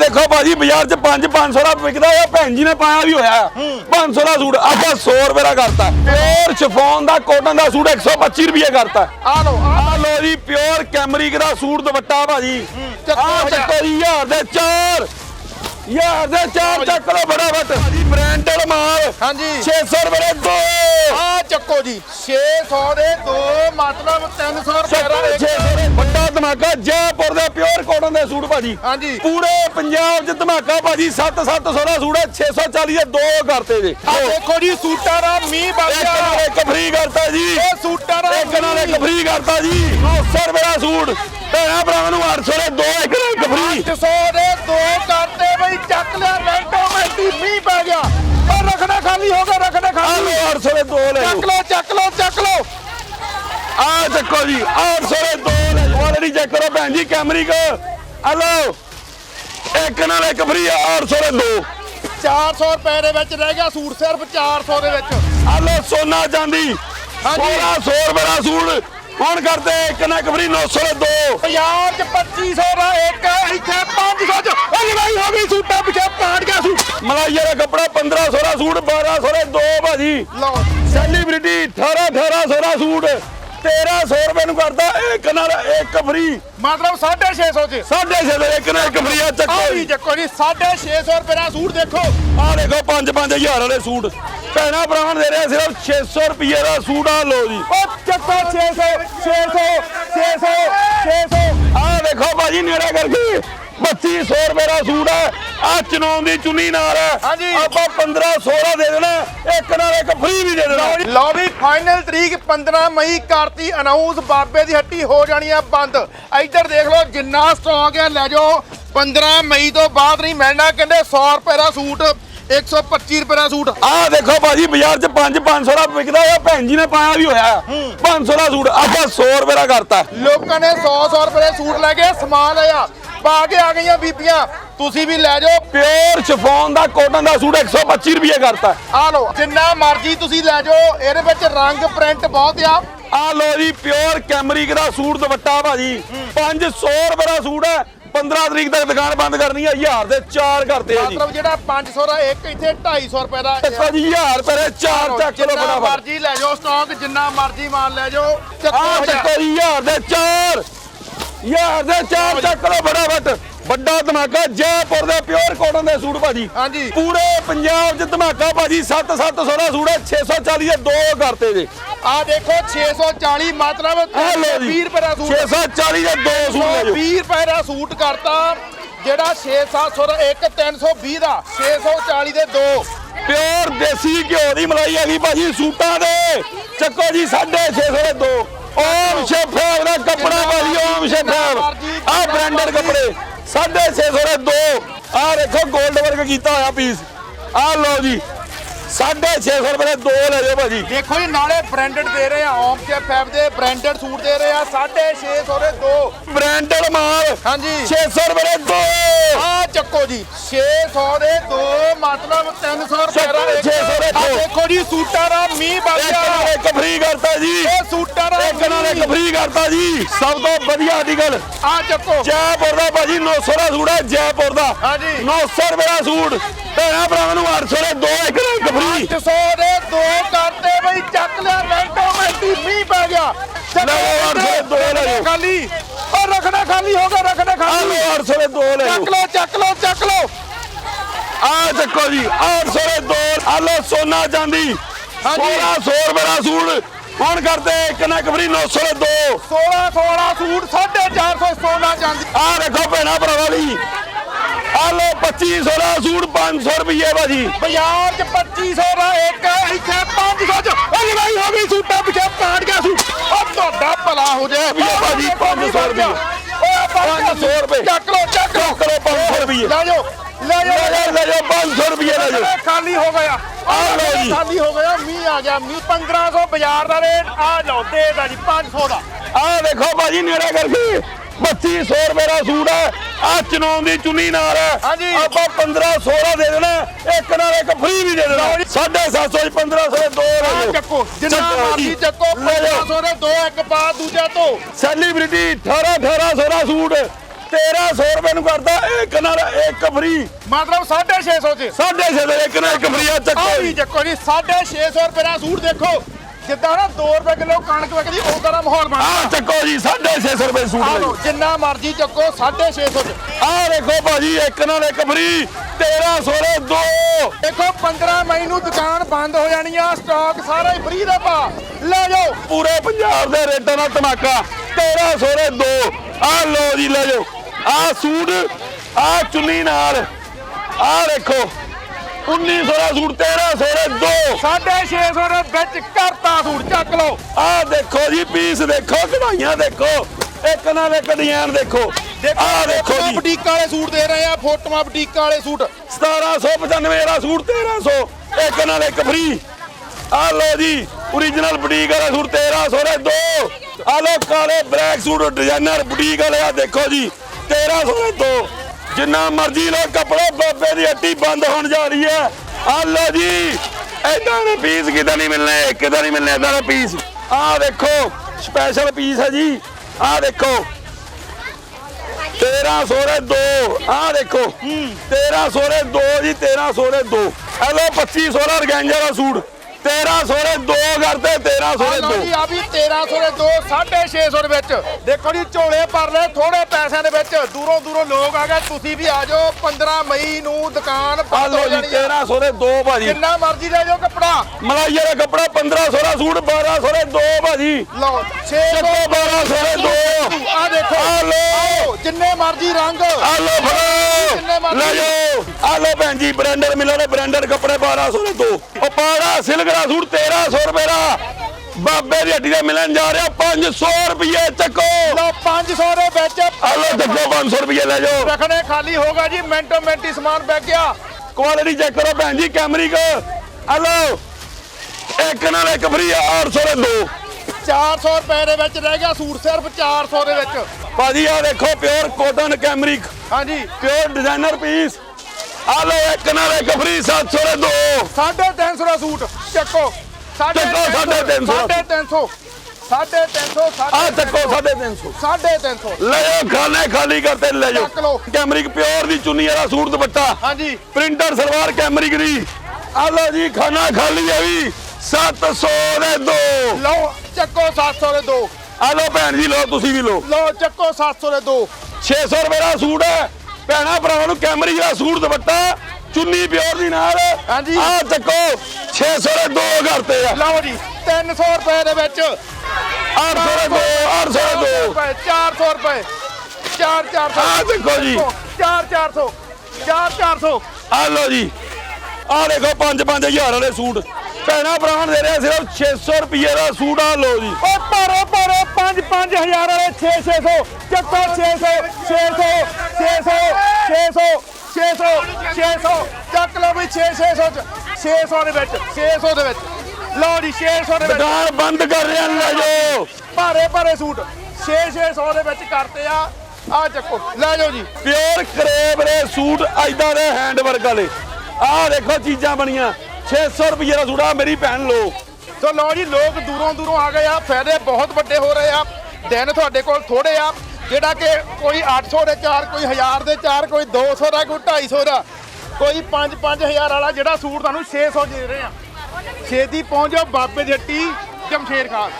ਦੇਖੋ ਭਾਜੀ ਬਾਜ਼ਾਰ 'ਚ 5 500 ਦਾ ਵਿਕਦਾ ਆ ਭੈਣ ਜੀ ਨੇ ਪਾਇਆ ਵੀ ਹੋਇਆ ਆ। 500 ਦਾ ਸੂਟ ਆਪਾਂ 100 ਰੁਪਏ ਦਾ ਕਰਤਾ। ਪਿਓਰ ਸ਼ਿਫੋਨ ਦਾ ਕੋਟਨ ਦਾ ਸੂਟ 125 ਰੁਪਏ ਕਰਤਾ। ਆ ਲਓ ਆ ਲਓ। ਜੀ ਪਿਓਰ ਕੈਮਰਿਕ ਦਾ ਸੂਟ ਦੁਪੱਟਾ ਭਾਜੀ। ਆ ਚੱਕੋ 1000 ਦੇ 4 ਯਾਰ ਦੇ ਚਾਰ ਚੱਕ ਲੋ ਬੜਾ ਵੱਟ ਭਾਜੀ ਬ੍ਰਾਂਡਡ ਮਾਲ। ਹਾਂਜੀ। 600 ਰੁਪਏ ਦੇ ਦੋ। ਆ ਚੱਕੋ ਜੀ। 600 ਦੇ ਦੋ ਮਤਲਬ 300 ਰੁਪਏ ਦਾ ਇੱਕ 600 ਦੇ। ਵੱਡਾ ਧਮਾਕਾ ਜੈਪੁਰ ਦੇ ਪਿਓਰ ਕੋਟਨ ਦੇ ਸੂਟ ਭਾਜੀ। ਹਾਂਜੀ। ਪੂਰੇ ਪੰਜਾਬ 'ਚ ਧਮਾਕਾ ਭਾਜੀ 7 700 ਦਾ ਸੂਟ ਹੈ 640 ਦੇ ਦੋ ਕਰਤੇ ਜੀ। ਆ ਦੇਖੋ ਜੀ ਸੂਟਾਂ ਦਾ ਮੀਂਹ ਵਗ ਗਿਆ। ਇੱਕ ਨਾਲ ਇੱਕ ਫ੍ਰੀ ਕਰਤਾ ਜੀ। ਇਹ ਸੂਟਾਂ ਦਾ ਇੱਕ ਨਾਲ ਇੱਕ ਫ੍ਰੀ ਕਰਤਾ ਜੀ। 900 ਰੁਪਏ ਦਾ ਸੂਟ। ਭੈਣਾ ਭਰਾਵਾਂ ਨੂੰ 800 ਦੇ ਦੋ ਇੱਕ ਨਾਲ ਇੱਕ ਫ੍ਰੀ 800 ਦੇ ਦੋ ਕਰ ਬਈ ਚੱਕ ਲਿਆ ਮਿੰਟੋ ਮਿੰਟੀ ਮੀਂਹ ਪੈ ਗਿਆ। ਪਰ ਰੱਖਣਾ ਖਾਲੀ ਹੋ ਗਿਆ ਰੱਖਣਾ ਖਾਲੀ। ਲੋ 800 ਦੇ ਦੋ ਲੈ ਚੱਕ ਲਓ। ਚੱਕ ਲਓ ਚੱਕ ਲਓ। ਆ ਚੱਕੋ ਜੀ 800 ਦੇ ਦੋ ਲੈ ਕੁਆਲਿਟੀ ਚੈੱਕ ਕਰੋ ਭੈਣ ਜੀ ਕੈਮਰਿਕ ਆ ਲਓ ਇੱਕ ਨਾਲ ਇੱਕ ਫ੍ਰੀ 800 ਦੇ। ਦੋ 400 ਰੁਪਏ ਦੇ ਵਿੱਚ ਰਹਿ ਗਿਆ ਸੂਟ ਸਿਰਫ 400 ਦੇ ਵਿੱਚ। ਲਓ ਸੋਨਾ ਚਾਂਦੀ। ਹਾਂਜੀ। 1600 ਰੁਪਏ ਦਾ ਸੂਟ। ਹੁਣ ਕਰਦੇ ਇੱਕ ਨਾਲ ਇੱਕ ਫ੍ਰੀ 900 ਦੇ 'ਚ 2500 ਦਾ ਇੱਕ ਇੱਥੇ 500 'ਚ। ਉਹ ਲੜਾਈ ਹੋ ਗਈ ਸੂਟਾਂ ਪਿੱਛੇ ਪਾੜ ਗਿਆ ਸੂਟ ਮਲਾਈਆ ਦਾ ਕੱਪੜਾ 1500 ਦਾ ਸੂਟ 1200 ਦੇ ਦੋ ਭਾਜੀ। ਲਓ। ਸੈਲੀਬ੍ਰਿਟੀ 18 1800 ਦਾ ਸੂਟ 1300 ਰੁਪਏ ਨੂੰ ਕਰਦਾ ਇੱਕ ਨਾਲ ਇੱਕ ਫ੍ਰੀ। ਮਤਲਬ 650 'ਚ। ਸਾਢੇ ਛੇ ਦੇ ਇੱਕ ਨਾਲ ਇੱਕ ਫ੍ਰੀ ਆ ਆ ਚੱਕੋ ਵੀ ਜੀ। ਚੱਕੋ ਜੀ 650 ਰੁਪਏ ਦਾ ਸੂਟ ਦੇਖੋ। ਆ ਦੇਖੋ 5-5000 ਵਾਲੇ ਸੂਟ। ਭੈਣਾ ਭਰਾਵਾਂ ਦੇ ਰਹੇ ਸਿਰਫ 600 ਰੁਪਏ ਦਾ ਸੂਟ ਆ ਲੋ ਜੀ। ਉਹ ਚੱਕੋ 600 600 600 600 ਆ ਦੇਖੋ ਭਾਜੀ ਨੇੜੇ ਕਰਕੇ 3200 ਰੁਪਏ ਦਾ ਸੂਟ ਹੈ ਆ ਚਨੌਂ ਦੀ ਚੁੰਨੀ ਨਾਲ ਹਾਂਜੀ। ਆਪਾਂ 1500 ਦਾ ਦੇ ਦੇਣਾ ਇੱਕ ਨਾਲ ਇੱਕ ਫ੍ਰੀ ਵੀ ਦੇ ਦੇਣਾ। ਲਓ ਵੀ ਫਾਈਨਲ ਤਰੀਕ 15 ਮਈ ਕਰਤੀ ਅਨਾਉਂਸ ਬਾਬੇ ਦੀ ਹੱਟੀ ਹੋ ਜਾਣੀ ਆ ਬੰਦ। ਇੱਧਰ ਦੇਖ ਲਓ ਜਿੰਨਾ ਸਟਾਕ ਹੈ ਲੈ ਜਾਓ। 15 ਮਈ ਤੋਂ ਬਾਅਦ ਨਹੀਂ ਮਿਲਣਾ ਕਹਿੰਦੇ 100 ਰੁਪਏ ਦਾ ਸੂਟ 125 ਰੁਪਏ ਦਾ ਸੂਟ। ਆ ਦੇਖੋ ਭਾਜੀ ਬਾਜ਼ਾਰ 'ਚ 5-500 ਦਾ ਵਿਕਦਾ ਹੋਇਆ ਭੈਣ ਜੀ ਨੇ ਪਾਇਆ ਵੀ ਹੋਇਆ 500 ਦਾ ਸੂਟ ਆਪਾਂ 100 ਰੁਪਏ ਦਾ ਕਰਤਾ। ਲੋਕਾਂ ਨੇ 100 100 ਰੁਪਏ ਦੇ ਸੂਟ ਲੈ ਕੇ ਸਮਾਨ ਲਿਆ। ਪਾ ਕੇ ਆ ਗਈਆਂ ਬੀਬੀਆਂ। ਤੁਸੀਂ ਵੀ ਲੈ ਜਾਓ। ਪਿਓਰ ਸ਼ਿਫੋਨ ਦਾ ਕੋਟਨ ਦਾ ਸੂਟ 125 ਰੁਪਏ ਕਰਤਾ। ਆ ਲਓ ਜਿੰਨਾ ਮਰਜ਼ੀ ਤੁਸੀਂ ਲੈ ਜਾਓ। ਇਹਦੇ ਵਿੱਚ ਰੰਗ ਪ੍ਰਿੰਟ ਬਹੁਤ ਆ। ਆ ਲੋ ਜੀ ਪਿਓਰ ਕੈਮਰਿਕ ਦਾ ਸੂਟ ਦੁਪੱਟਾ ਭਾਜੀ। 500 ਰੁਪਏ ਦਾ ਸੂਟ ਹੈ। 15 ਤਰੀਕ ਤੱਕ ਦੁਕਾਨ ਬੰਦ ਕਰਨੀ ਹੈ 1000 ਦੇ ਚਾਰ ਕਰਤੇ ਆ ਜੀ। ਮਤਲਬ ਜਿਹੜਾ 500 ਦਾ ਇੱਕ ਇੱਥੇ 250 ਰੁਪਏ ਦਾ ਦੇਖੋ ਜੀ 1000 ਰੁਪਏ ਦੇ ਚਾਰ ਚੱਕ ਲੋ ਜਿੰਨਾ ਫਟਾਫਟ। ਮਰਜ਼ੀ ਲੈ ਜਾਓ ਸਟਾਕ ਜਿੰਨਾ ਮਰਜ਼ੀ ਮਾਲ ਲੈ ਜਾਓ ਆ ਚੱਕੋ। ਚੱਕੋ ਜੀ 1000 ਦੇ ਚਾਰ। 1000 ਦੇ ਚਾਰ ਚੱਕ ਲੋ ਫਟਾਫਟ। ਵੱਡਾ ਧਮਾਕਾ ਜੈਪੁਰ ਦੇ ਪਿਓਰ ਕੋਟਨ ਦੇ ਸੂਟ ਭਾਜੀ। ਹਾਂਜੀ। ਪੂਰੇ ਪੰਜਾਬ 'ਚ ਧਮਾਕਾ ਭਾਜੀ 7-700 ਦਾ ਸੂਟ ਹੈ 640 ਦੇ ਦੋ ਕਰਤੇ ਜੀ। ਆ ਦੇਖੋ 640 ਮਤਲਬ ਆ ਲੋ ਜੀ 20 ਰੁਪਏ ਦਾ ਸੂਟ। 640 ਦੇ ਦੋ ਸੂਟ ਲੈ ਜਾਓ। 20 ਰੁਪਏ ਦਾ ਸੂਟ ਕਰਤਾ ਜਿਹੜਾ 6-700 ਦਾ ਇੱਕ 320 ਦਾ। 640 ਦੇ ਦੋ। ਪਿਓਰ ਦੇਸੀ ਘਿਓ ਦੀ ਮਲਾਈ ਹੈਗੀ ਭਾਜੀ ਸੂਟਾਂ ਦੇ। ਚੱਕੋ ਜੀ 650 ਦੇ ਦੋ। ਓਮ ਸ਼ੇਫਾਬ ਦਾ ਕੱਪੜਾ ਭਾਜੀ ਓਮ ਸ਼ੇਫਾਬ ਆ ਬ੍ਰਾਂਡਡ ਕੱਪੜੇ 650 ਦੇ ਦੋ। ਆ ਦੇਖੋ 골ਡ ਵਰਕ ਕੀਤਾ ਹੋਇਆ ਪੀਸ ਆ ਲਓ ਜੀ 650 ਰੁਪਏ ਦੇ ਦੋ ਲੈ ਜਾਓ ਭਾਜੀ। ਦੇਖੋ ਜੀ ਨਾਲੇ ਬ੍ਰਾਂਡਡ ਦੇ ਰਹੇ ਆ ਓਮ ਕੇ ਫੈਬ ਦੇ ਬ੍ਰਾਂਡਡ ਸੂਟ ਦੇ ਰਹੇ ਆ 650 ਦੇ ਦੋ। ਬ੍ਰਾਂਡਡ ਮਾਲ। ਹਾਂਜੀ। 600 ਰੁਪਏ ਦੇ ਦੋ। ਆ ਚੱਕੋ ਜੀ 600 ਦੇ ਦੋ ਮਤਲਬ 300 ਰੁਪਏ ਦਾ ਇੱਕ 600 ਦੇ। ਦੇਖੋ ਜੀ ਸੂਟਾਂ ਦਾ ਮੀਂਹ ਵਗ ਇੱਕ ਨਾਲ ਇੱਕ ਫ੍ਰੀ ਕਰਤਾ ਜੀ। ਸਭ ਤੋਂ ਵਧੀਆ ਆਰਟੀਕਲ ਆ ਚੱਕੋ। ਜੈਪੁਰ ਦਾ ਭਾਜੀ 900 ਦਾ ਸੂਟ ਹੈ ਜੈਪੁਰ ਦਾ। ਹਾਂਜੀ। 900 ਰੁਪਏ ਦਾ ਸੂਟ। ਭੈਣਾ ਭਰਾਵਾਂ ਨੂੰ 800 ਦੇ ਦੋ ਇੱਕ ਨਾਲ ਇੱਕ ਫ੍ਰੀ। 800 ਦੇ ਦੋ ਕਰਤੇ ਬਈ ਚੱਕ ਲਿਆ ਮਿੰਟੋ ਮਿੰਟੀ ਮੀਂਹ ਪੈ ਗਿਆ। ਚੱਕੋ ਲਓ, ਅੱਠ ਸੌ ਦੇ ਦੋ ਲੈ ਜਾਓ। ਖਾਲੀ। ਉਹ ਰੱਖਣਾ ਖਾਲੀ ਹੋ ਗਿਆ ਰੱਖਣਾ ਖਾਲੀ। ਲਓ 800 ਦੇ ਦੋ ਲੈ ਚੱਕ ਲਓ। ਚੱਕ ਲਓ ਚੱਕ ਲਓ। ਆ ਚੱਕੋ ਜੀ 800 ਦੇ ਦੋ। ਆ ਲਓ ਸੋਨਾ ਚਾਂਦੀ। ਹਾਂਜੀ। 1600 ਰੁਪਏ ਦਾ ਸੂਟ। ਹੁਣ ਕਰਦੇ ਇੱਕ 900 ਦੇ ਦੋ। 16 16 ਸੂਟ 450 ਸੋਨਾ ਚਾਂਦੀ ਆ ਦੇਖੋ ਭੈਣਾ ਭਰਾਵਾ ਦੀ ਆ ਲਓ 2500 ਦਾ ਸੂਟ 500 ਰੁਪਏ ਭਾਜੀ। ਬਾਜ਼ਾਰ 'ਚ 2500 ਦਾ ਇੱਕ ਇੱਥੇ 500 'ਚ। ਉਹ ਲੜਾਈ ਹੋ ਗਈ ਸੂਟਾਂ ਪਿੱਛੇ ਪਾੜ ਗਿਆ ਸੂਟ। ਉਹ ਤੁਹਾਡਾ ਭਲਾ ਹੋ ਜਾਏ। ਵੀ ਭਾਜੀ 500 ਰੁਪਏ। ਓਏ 500 ਰੁਪਏ। ਚੱਕ ਲਓ ਚੱਕ ਕਰੋ 500 ਰੁਪਏ ਲੈ ਜਾਓ ਲੈ ਲੈ ਜਾਓ ਲੈ ਜਾਓ 500 ਰੁਪਏ ਲੈ ਜਾਓ। ਖਾਲੀ ਹੋ ਗਿਆ। ਆ ਲਓ ਜੀ। ਖਾਲੀ ਹੋ ਗਿਆ ਮੀਂਹ ਆ ਗਿਆ ਮੀਂਹ 1500 ਬਾਜ਼ਾਰ ਦਾ ਰੇਟ। ਆ ਲਓ ਦੇਦਾ ਜੀ 500 ਦਾ। ਆ ਦੇਖੋ ਭਾਜੀ ਨੇੜੇ ਕਰਕੇ 3200 ਰੁਪਏ ਦਾ ਸੂਟ ਹੈ। ਆ ਚਨੌਂ ਦੀ ਚੁੰਨੀ ਨਾਲ ਹਾਂਜੀ। ਆਪਾਂ 1500 ਦਾ ਦੇ ਦੇਣਾ ਇੱਕ ਨਾਲ ਇੱਕ ਫ੍ਰੀ ਵੀ ਦੇ ਦੇਣਾ। 750 ਚ 1500 ਦੇ ਦੋ ਲੈ ਆ ਜਾਓ ਚੱਕੋ ਜਿੰਨਾ ਚੱਕੋ ਮਰਜ਼ੀ ਜੀ। ਚੱਕੋ ਲੈ ਜਾਓ। 1500 ਦੇ ਦੋ ਇੱਕ ਪਾ ਦੂਜਾ ਤੋਂ ਸੈਲੀਬ੍ਰਿਟੀ 18 1800 ਦਾ ਸੂਟ। 1300 ਰੁਪਏ ਨੂੰ ਕਰਦਾ ਇੱਕ ਨਾਲ ਇੱਕ ਫ੍ਰੀ ਮਤਲਬ 650 ਚ। ਸਾਢੇ ਛੇ ਦੇ ਇੱਕ ਨਾਲ ਇੱਕ ਫ੍ਰੀ ਆ ਆ ਚੱਕੋ ਵੀ ਜੀ। ਚੱਕੋ ਜੀ 650 ਰੁਪਏ ਦਾ ਸੂਟ ਦੇਖੋ। ਜਿੱਦਾਂ ਨਾ 2 ਰੁਪਏ ਕਿਲੋ ਕਣਕ ਵਿਕਦੀ ਉਦਾਂ ਦਾ ਮਾਹੌਲ ਬਣ ਆ ਚੱਕੋ ਜੀ 650 ਰੁਪਏ ਆ ਸੂਟ ਲਓ ਲਈ ਜਿੰਨਾ ਮਰਜ਼ੀ ਚੱਕੋ 650 ਚ। ਆ ਦੇਖੋ ਭਾਜੀ ਇੱਕ ਨਾਲ ਇੱਕ ਫ੍ਰੀ 1300 ਦੇ ਦੋ। ਦੇਖੋ 15 ਮਈ ਨੂੰ ਦੁਕਾਨ ਬੰਦ ਹੋ ਜਾਣੀ ਆ ਸਟਾਕ ਸਾਰਾ ਹੀ ਫ੍ਰੀ ਦਾ ਪਾ। ਲੈ ਜਾਓ। ਪੂਰੇ ਪੰਜਾਬ ਦੇ ਰੇਟਾਂ ਦਾ ਧਮਾਕਾ 1300 ਦੇ ਦੋ। ਆ ਲੋ ਜੀ ਲੈ ਜਾਓ। ਆ ਸੂਟ ਆ ਚੁੰਨੀ ਨਾਲ। ਆ ਦੇਖੋ 1900 ਦਾ ਸੂਟ 1300 ਦੇ ਦੋ। 650 ਦੇ ਵਿੱਚ ਕਰਤਾ ਸੂਟ ਚੱਕ ਲਓ। ਆ ਦੇਖੋ ਜੀ ਪੀਸ ਦੇਖੋ ਕਢਾਈਆਂ ਦੇਖੋ। ਇੱਕ ਨਾਲ ਇੱਕ ਡਿਜ਼ਾਈਨ ਦੇਖੋ। ਆ ਦੇਖੋ ਜੀ। ਬੁਟੀਕ ਵਾਲੇ ਸੂਟ ਦੇ ਰਹੇ ਆ ਫੋਟੋਆਂ ਬੁਟੀਕ ਵਾਲੇ ਸੂਟ। 1795 ਦਾ ਸੂਟ 1300 ਇੱਕ ਨਾਲ ਇੱਕ ਫ੍ਰੀ ਆ ਲੋ ਜੀ origignal ਬੁਟੀਕ ਵਾਲਾ ਸੂਟ 1300 ਦੇ ਦੋ। ਆ ਲੋ ਕਾਲੇ ਬਲੈਕ ਸੂਟ ਡਿਜ਼ਾਈਨਰ ਬੁਟੀਕ ਵਾਲੇ ਆ ਦੇਖੋ ਜੀ। 1300 ਦੇ ਦੋ। ਜਿੰਨਾ ਮਰਜ਼ੀ ਲੋ, ਕੱਪੜਾ ਬਾਬੇ ਦੀ ਹੱਟੀ ਬੰਦ ਹੋਣ ਜਾ ਰਹੀ ਹੈ। ਆ ਲੋ ਜੀ ਇਦਾਂ ਦੇ ਪੀਸ ਕਿਦਾਂ ਨਹੀਂ ਮਿਲਣੇ, ਕਿਦਾਂ ਨਹੀਂ ਮਿਲਣੇ ਇਦਾਂ ਦੇ ਪੀਸ ਆ ਦੇਖੋ ਸਪੈਸ਼ਲ ਪੀਸ ਹੈ ਜੀ। ਆ ਦੇਖੋ 1300 ਦੇ ਦੋ। ਆ ਦੇਖੋ 1300 ਦੇ ਦੋ ਜੀ 1300 ਦੇ ਦੋ। ਇਹ ਲੋ 2500 ਦਾ ਰਗੈਂਜਾ ਦਾ ਸੂਟ। 1300 ਦੇ ਦੋ ਕਰਦੇ 1300 ਆ ਦੇ ਲਓ ਜੀ ਦੋ ਆ ਵੀ 1300 ਦੇ ਦੋ 650 ਦੇ ਵਿੱਚ। ਦੇਖੋ ਜੀ ਝੋਲੇ ਭਰ ਲੈ ਥੋੜੇ ਪੈਸਿਆਂ ਦੇ ਵਿੱਚ। ਦੂਰੋਂ ਦੂਰੋਂ ਲੋਕ ਆ ਗਏ ਤੁਸੀਂ ਵੀ ਆ ਜਾਓ 15 ਮਈ ਨੂੰ ਦੁਕਾਨ ਆ ਬੰਦ ਲੋ ਹੋ ਜੀ ਜਾਣੀ ਆ। 1300 ਦੇ ਦੋ ਭਾਜੀ। ਜਿੰਨਾ ਮਰਜ਼ੀ ਲੈ ਜਾਓ ਕੱਪੜਾ। ਮਲਾਈਆ ਦਾ ਕੱਪੜਾ 1500 ਦਾ ਸੂਟ 1200 ਦੇ ਦੋ ਭਾਜੀ। ਲਓ 600 ਚੱਕੋ 1200 ਦੇ ਦੋ। ਆ ਦੇਖੋ। ਆ ਲੋ ਜਿੰਨੇ ਮਰਜ਼ੀ ਰੰਗ। ਆ ਲੋ ਕਿੰਨੇ ਫੜੋ? ਲੈ ਜਾਓ। ਆ ਲੋ ਬ੍ਰਾਂਡਰ ਮਿਲੋ ਨੇ ਬ੍ਰਾਂਡਰ ਕੱਪੜੇ 1200 ਦੇ ਦੋ। ਉਹ ਪਾੜਾ ਸਿਲਕ ਦਾ ਸੂਟ 1300 ਰੁਪਏ ਦਾ। ਬਾਬੇ ਦੀ ਹੱਟੀ ਦਾ ਮਿਲਣ ਜਾ ਰਿਹਾ 500 ਰੁਪਏ ਚੱਕੋ। ਲਓ 500 ਦੇ ਵਿੱਚ ਆ ਲੋ ਚੱਕੋ 500 ਰੁਪਏ ਲੈ ਜਾਓ। ਰੱਖਣੇ ਖਾਲੀ ਹੋਗਾ ਜੀ ਮਿੰਟੋ ਮਿੰਟੀ ਸਮਾਨ ਬੈ ਗਿਆ। ਕੁਆਲਿਟੀ ਚੈੱਕ ਕਰੋ ਭੈਣ ਜੀ ਕੈਮਰਿਕ ਆ ਲੋ ਇੱਕ ਨਾਲ ਇੱਕ ਫ੍ਰੀ 800 ਦੇ ਦੋ। 400 ਰੁਪਏ ਦੇ ਵਿੱਚ ਰਹਿ ਗਿਆ ਸੂਟ ਸਿਰਫ 400 ਦੇ ਵਿੱਚ। ਭਾਜੀ ਆ ਦੇਖੋ ਪਿਓਰ ਕੋਟਨ ਕੈਮਰਿਕ ਹਾਂਜੀ। ਪਿਓਰ ਡਿਜ਼ਾਈਨਰ ਪੀਸ ਆ ਲੋ ਇੱਕ ਨਾਲ ਇੱਕ ਫ੍ਰੀ 700 ਦੇ ਦੋ। 350 ਦਾ ਸੂਟ ਚੱਕੋ। ਚੱਕੋ, 350 350 ਆ ਚੱਕੋ 350 350 ਲੈ ਜਾਓ ਖਾਨੇ ਖਾਲੀ ਕਰਤੇ ਲੈ। ਜਾਓ। ਕੈਮਰਿਕ ਪਿਓਰ ਦੀ ਚੁੰਨੀ ਵਾਲਾ ਸੂਟ ਦੁਪੱਟਾ। ਹਾਂਜੀ। ਪ੍ਰਿੰਟਰ ਸਲਵਾਰ ਕੈਮਰਿਕ ਦੀ। ਆ ਲਓ ਜੀ ਖਾਨਾ ਖਾਲੀ ਹੈ ਵੀ। 700 ਦੇ ਦੋ। ਲਓ ਚੱਕੋ 700 ਦੇ ਦੋ। ਆ ਲਓ ਭੈਣ ਜੀ ਲਓ ਤੁਸੀਂ ਵੀ ਲਓ। ਲਓ ਚੱਕੋ 700 ਦੇ ਦੋ। 600 ਰੁਪਏ ਦਾ ਸੂਟ ਹੈ। ਭੈਣਾ ਭਰਾਵਾਂ ਨੂੰ ਕੈਮਰਿਕ ਦਾ ਸੂਟ ਦੁਪੱਟਾ ਚੁੰਨੀ ਪਿਓਰ ਦੀ ਨਾਲ ਹਾਂਜੀ। ਆ ਚੱਕੋ 600 ਦੇ ਦੋ ਕਰਤੇ ਆ। ਲਓ ਜੀ 300 ਰੁਪਏ ਦੇ ਵਿੱਚ। 800 ਦੇ ਦੋ 800 ਦੇ ਦੋ। ਰੁਪਏ 400 ਰੁਪਏ। 4 400 ਆ ਦੇਖੋ ਜੀ। 4 400 4 400 ਆ ਲਓ ਜੀ। ਆ ਦੇਖੋ 5 5000 ਵਾਲੇ ਸੂਟ। ਭੈਣਾ ਭਰਾਵਾਂ ਦੇ ਰਿਹਾ ਸਿਰਫ 600 ਰੁਪਏ ਦਾ ਸੂਟ ਆ ਲਓ ਜੀ। ਓ ਪਾਰੋ ਪਾਰੋ 5 5000 ਵਾਲੇ 6 600 ਚੱਕੋ 600 600 600 600 600 600 ਚੱਕ ਲਓ ਵੀ 6 600 ਚ। 600 ਦੇ ਵਿੱਚ 600 ਦੇ ਵਿੱਚ। ਲਓ ਜੀ 600 ਦੇ ਵਿੱਚ। ਦੁਕਾਨ ਬੰਦ ਕਰ ਰਿਆ ਲੈ ਜਾਓ। ਭਾਰੇ ਭਾਰੇ ਸੂਟ। 6 600 ਦੇ ਵਿੱਚ ਕਰਤੇ ਆ। ਆ ਚੱਕੋ ਲੈ ਜਾਓ ਜੀ। ਪਿਓਰ ਕਰੇਬ ਦੇ ਸੂਟ ਐਦਾਂ ਦੇ ਹੈਂਡ ਵਰਕ ਵਾਲੇ। ਆਹ ਦੇਖੋ ਚੀਜ਼ਾਂ ਬਣੀਆਂ। 600 ਰੁਪਏ ਦਾ ਸੂਟ ਮੇਰੀ ਭੈਣ ਲੋ। ਸੋ ਲਓ ਜੀ, ਲੋਕ ਦੂਰੋਂ ਦੂਰੋਂ ਆ ਗਏ ਆ। ਫਾਇਦੇ ਬਹੁਤ ਵੱਡੇ ਹੋ ਰਹੇ ਆ। ਦਿਨ ਤੁਹਾਡੇ ਕੋਲ ਥੋੜੇ ਆ। ਜਿਹੜਾ ਕਿ ਕੋਈ 800 ਦੇ ਚਾਰ, ਕੋਈ 1000 ਦੇ ਚਾਰ, ਕੋਈ 200 ਦਾ, ਕੋਈ 250 ਦਾ, ਕੋਈ 5 5000 ਵਾਲਾ ਜਿਹੜਾ ਸੂਟ ਤੁਹਾਨੂੰ 600 ਦੇ ਰਹੇ ਆ। ਛੇਤੀ ਪਹੁੰਚ ਜਾਓ ਬਾਬੇ ਜੱਟੀ ਜਮਸ਼ੇਰ ਖਾਨ।